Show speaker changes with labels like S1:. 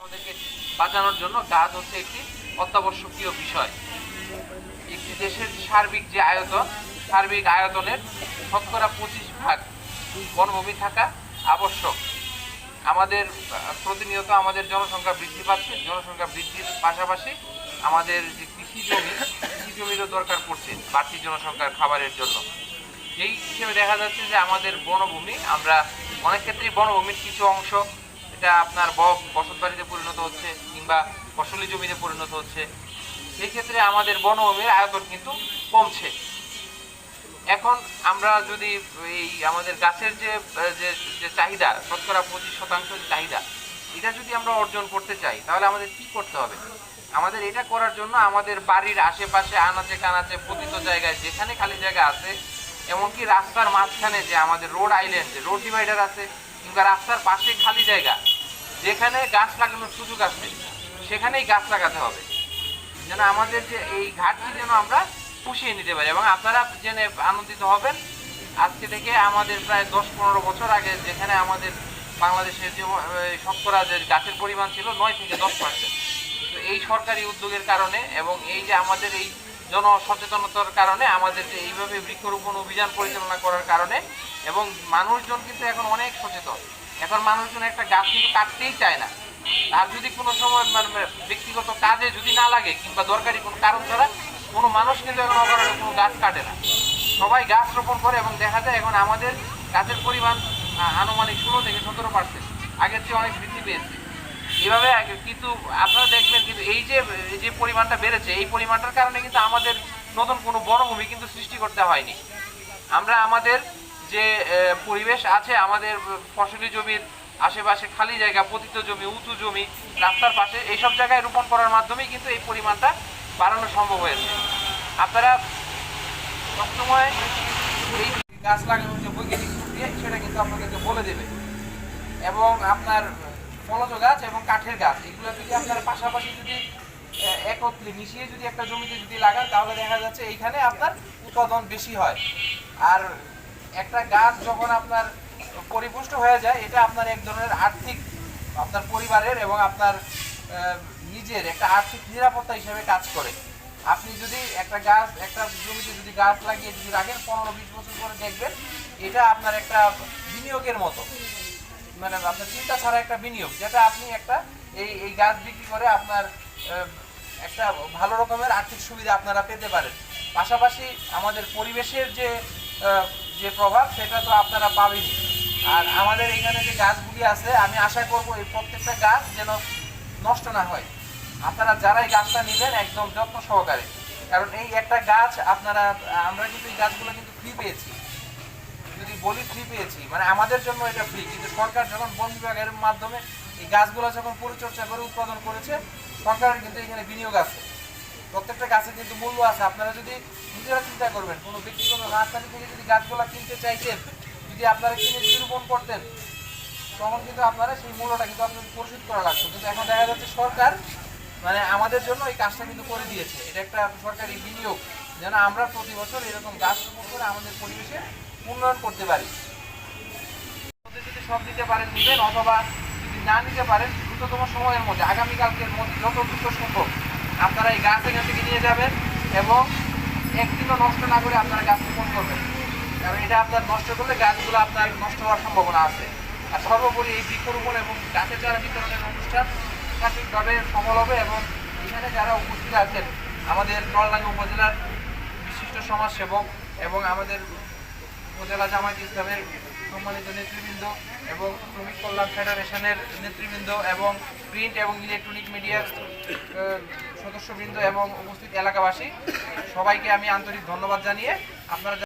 S1: আমাদেরকে বাঁচানোর জন্য গাছ হচ্ছে একটি অত্যাবশ্যকীয় বিষয়। একটি দেশের সার্বিক যে আয়তন, সার্বিক আয়তনের শতকরা পঁচিশ ভাগ বনভূমি থাকা আবশ্যক। আমাদের প্রতিনিয়ত আমাদের জনসংখ্যা বৃদ্ধি পাচ্ছে, জনসংখ্যা বৃদ্ধির পাশাপাশি আমাদের যে কৃষি জমি, কৃষি জমিরও দরকার পড়ছে বাড়তি জনসংখ্যার খাবারের জন্য। এই হিসেবে দেখা যাচ্ছে যে আমাদের বনভূমি, আমরা অনেক ক্ষেত্রেই বনভূমির কিছু অংশ এটা আপনার ব- বসতবাড়িতে পরিণত হচ্ছে কিংবা ফসলি জমিতে পরিণত হচ্ছে। সেই ক্ষেত্রে আমাদের বনভূমির আয়তন কিন্তু কমছে। এখন আমরা যদি এই আমাদের গাছের যে যে চাহিদা, শতকরা পঁচিশ শতাংশ চাহিদা, এটা যদি আমরা অর্জন করতে চাই, তাহলে আমাদের কি করতে হবে? আমাদের এটা করার জন্য আমাদের বাড়ির আশেপাশে, আনাচে কানাচে, পতিত জায়গায় যেখানে খালি জায়গা আছে, এমনকি রাস্তার মাঝখানে যে আমাদের রোড আইল্যান্ড রোড ডিভাইডার আছে, কিংবা রাস্তার পাশে খালি জায়গা যেখানে গাছ লাগানোর সুযোগ আছে সেখানেই গাছ লাগাতে হবে। যেন আমাদের যে এই ঘাটটি যেন আমরা পুষিয়ে নিতে পারি। এবং আপনারা জেনে আনন্দিত হবেন, আজকে থেকে আমাদের প্রায় দশ পনেরো বছর আগে যেখানে আমাদের বাংলাদেশের যে শতকরা যে গাছের পরিমাণ ছিল নয় থেকে দশ পার্সেন্ট তো এই সরকারি উদ্যোগের কারণে এবং এই যে আমাদের এই জনসচেতনতার কারণে আমাদের যে এইভাবে বৃক্ষরোপণ অভিযান পরিচালনা করার কারণে এবং মানুষজন কিন্তু এখন অনেক সচেতন। এখন মানুষজন একটা গাছ কিন্তু কাটতেই চায় না। আর যদি কোনো সময় মানে ব্যক্তিগত কাজে যদি না লাগে কিংবা দরকারি কোনো কারণ ছাড়া, কোনো মানুষ কিন্তু এখন অকারণে কোনো গাছ কাটে না। সবাই গাছ রোপণ করে এবং দেখা যায় এখন আমাদের গাছের পরিমাণ আনুমানিক ষোলো থেকে সতেরো পার্সেন্ট আগের চেয়ে অনেক বৃদ্ধি পেয়েছে। এভাবে কিন্তু আপনারা দেখবেন কিন্তু এই যে যে পরিমাণটা বেড়েছে, এই পরিমাণটার কারণে কিন্তু আমাদের নতুন কোনো বনভূমি কিন্তু সৃষ্টি করতে হয়নি। আমরা আমাদের যে পরিবেশ আছে আমাদের ফসলি জমির আশেপাশে খালি জায়গা, পতিত জমি, উঁচু জমি, রাস্তার পাশে, এইসব জায়গায় রোপণ করার মাধ্যমেই কিন্তু এই পরিমাণটা বাড়ানো সম্ভব হয়েছে। আপনারা সবসময় এই গাছ লাগানোর যে বৈজ্ঞানিক প্রক্রিয়া, সেটা কিন্তু আপনাদেরকে বলে দেবে। এবং আপনার ফলজ গাছ এবং কাঠের গাছ, এগুলো যদি আপনারা পাশাপাশি যদি একত্রে মিশিয়ে যদি একটা জমিতে যদি লাগান, তাহলে দেখা যাচ্ছে এইখানে আপনার উৎপাদন বেশি হয়। আর একটা গাছ যখন আপনার পরিপুষ্ট হয়ে যায়, এটা আপনার এক ধরনের আর্থিক, আপনার পরিবারের এবং আপনার নিজের একটা আর্থিক নিরাপত্তা হিসেবে কাজ করে। আপনি যদি একটা গাছ, একটা জমিতে যদি গাছ লাগিয়ে যদি রাখেন, পনেরো বিশ বছর পরে দেখবেন এটা আপনার একটা বিনিয়োগের মতো। মানে আপনার চিন্তা ছাড়া একটা বিনিয়োগ, যেটা আপনি একটা এই এই গাছ বিক্রি করে আপনার একটা ভালো রকমের আর্থিক সুবিধা আপনারা পেতে পারেন। পাশাপাশি আমাদের পরিবেশের যে যে প্রভাব, সেটা তো আপনারা পাবেনই। আর আমাদের এখানে যে গাছগুলি আছে, আমি আশা করব এই প্রত্যেকটা গাছ যেন নষ্ট না হয়। আপনারা যারাই গাছটা নেবেন, একদম যত্ন সহকারে। কারণ এই একটা গাছ, আপনারা, আমরা কিন্তু এই গাছগুলো কিন্তু ফ্রি পেয়েছি। যদি বলি ফ্রি পেয়েছি মানে আমাদের জন্য এটা ফ্রি কিন্তু সরকার যখন বন বিভাগের মাধ্যমে এই গাছগুলো যখন পরিচর্যা করে, উৎপাদন করেছে সরকারের কিন্তু এখানে বিনিয়োগ আছে। প্রত্যেকটা গাছের কিন্তু মূল্য আছে। আপনারা যদি নিজেরা চিন্তা করবেন, কোনো ব্যক্তিগত নার্সারি থেকে যদি গাছগুলো কিনতে চাইতেন, যদি আপনারা কিনে যদি রোপণ করতেন, তখন কিন্তু আপনারা সেই মূল্যটা কিন্তু আপনাদের পরিশোধ করা লাগতো। কিন্তু এখন দেখা যাচ্ছে সরকার মানে আমাদের জন্য এই কাজটা কিন্তু করে দিয়েছে। এটা একটা সরকারি বিনিয়োগ, যেন আমরা প্রতি বছর এরকম গাছ রোপণ করে আমাদের পরিবেশে উন্নয়ন করতে পারি। যদি সব দিতে পারেন, নেবেন, অথবা যদি না নিতে পারেন, দ্রুততম সময়ের মধ্যে, আগামীকালকের মধ্যে যত দ্রুত সম্ভব। আপনারা এই গাছ এখান থেকে নিয়ে যাবেন এবং একদিনও নষ্ট না করে আপনারা গাছ রোপণ করবেন। কারণ এটা আপনার নষ্ট করলে গাছগুলো আপনার নষ্ট হওয়ার সম্ভাবনা আছে। আর সর্বোপরি এই বৃক্ষরোপণ এবং গাছের চারা বিতরণের অনুষ্ঠান সঠিকভাবে সফল হবে এবং এখানে যারা উপস্থিত আছেন, আমাদের নলডাঙ্গা উপজেলার বিশিষ্ট সমাজসেবক এবং আমাদের উপজেলা জামায়াত ইসলামের সম্মানিত নেতৃবৃন্দ এবং শ্রমিক কল্যাণ ফেডারেশনের নেতৃবৃন্দ এবং প্রিন্ট এবং ইলেকট্রনিক মিডিয়ার সদস্যবৃন্দ এবং উপস্থিত এলাকাবাসী, সবাইকে আমি আন্তরিক ধন্যবাদ জানিয়ে আপনারা